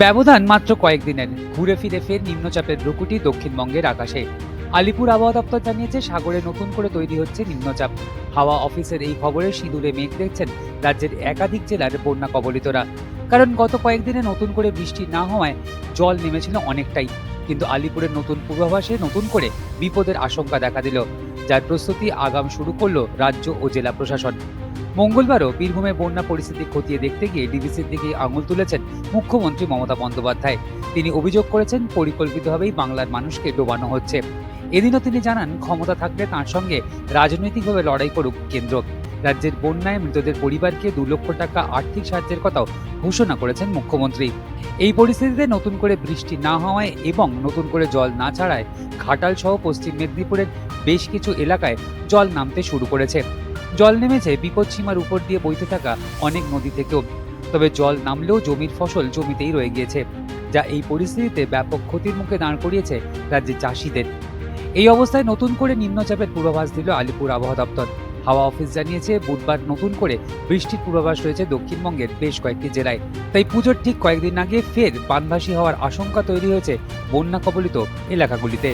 ব্যবধান মাত্র কয়েকদিনের ঘুরে ফিরে ফের নিম্নচাপের ভ্রুকুটি দক্ষিণবঙ্গের আকাশে। আলিপুর আবহাওয়া দপ্তর জানিয়েছে, সাগরে নতুন করে তৈরি হচ্ছে নিম্নচাপ। হাওয়া অফিসের এই খবরে সিঁদুরে মেঘ দেখছেন রাজ্যের একাধিক জেলার বন্যা কবলিতরা। কারণ গত কয়েকদিনে নতুন করে বৃষ্টি না হওয়ায় জল নেমেছিল অনেকটাই। কিন্তু আলিপুরের নতুন পূর্বাভাসে নতুন করে বিপদের আশঙ্কা দেখা দিল। যার প্রস্তুতি আগাম শুরু করল রাজ্য ও জেলা প্রশাসন। মঙ্গলবারও বীরভূমে বন্যা পরিস্থিতি খতিয়ে দেখতে গিয়ে ডিভিসির দিকে আঙুল তুলেছেন মুখ্যমন্ত্রী মমতা বন্দ্যোপাধ্যায়। তিনি অভিযোগ করেছেন, পরিকল্পিতভাবেই বাংলার মানুষকে ডোবানো হচ্ছে। এদিনও তিনি জানান, ক্ষমতা থাকলে তার সঙ্গে রাজনৈতিকভাবে লড়াই করুক কেন্দ্র। রাজ্যের বন্যায় মৃতদের পরিবারকে দু লক্ষ টাকা আর্থিক সাহায্যের কথাও ঘোষণা করেছেন মুখ্যমন্ত্রী। এই পরিস্থিতিতে নতুন করে বৃষ্টি না হওয়ায় এবং নতুন করে জল না ছাড়ায় ঘাটাল সহ পশ্চিম মেদিনীপুরের বেশ কিছু এলাকায় জল নামতে শুরু করেছে। জল নেমেছে বিপদসীমার উপর দিয়ে বইতে থাকা অনেক নদী থেকেও। তবে জল নামলেও জমির ফসল জমিতেই রয়ে গিয়েছে, যা এই পরিস্থিতিতে ব্যাপক ক্ষতির মুখে দাঁড় করিয়েছে রাজ্যের চাষিদের। এই অবস্থায় নতুন করে নিম্নচাপের পূর্বাভাস দিল আলিপুর আবহাওয়া দপ্তর। হাওয়া অফিস জানিয়েছে, বুধবার নতুন করে বৃষ্টির পূর্বাভাস রয়েছে দক্ষিণবঙ্গের বেশ কয়েকটি জেলায়। তাই পুজোর ঠিক কয়েকদিন আগে ফের বানভাসী হওয়ার আশঙ্কা তৈরি হয়েছে বন্যা কবলিত এলাকাগুলিতে।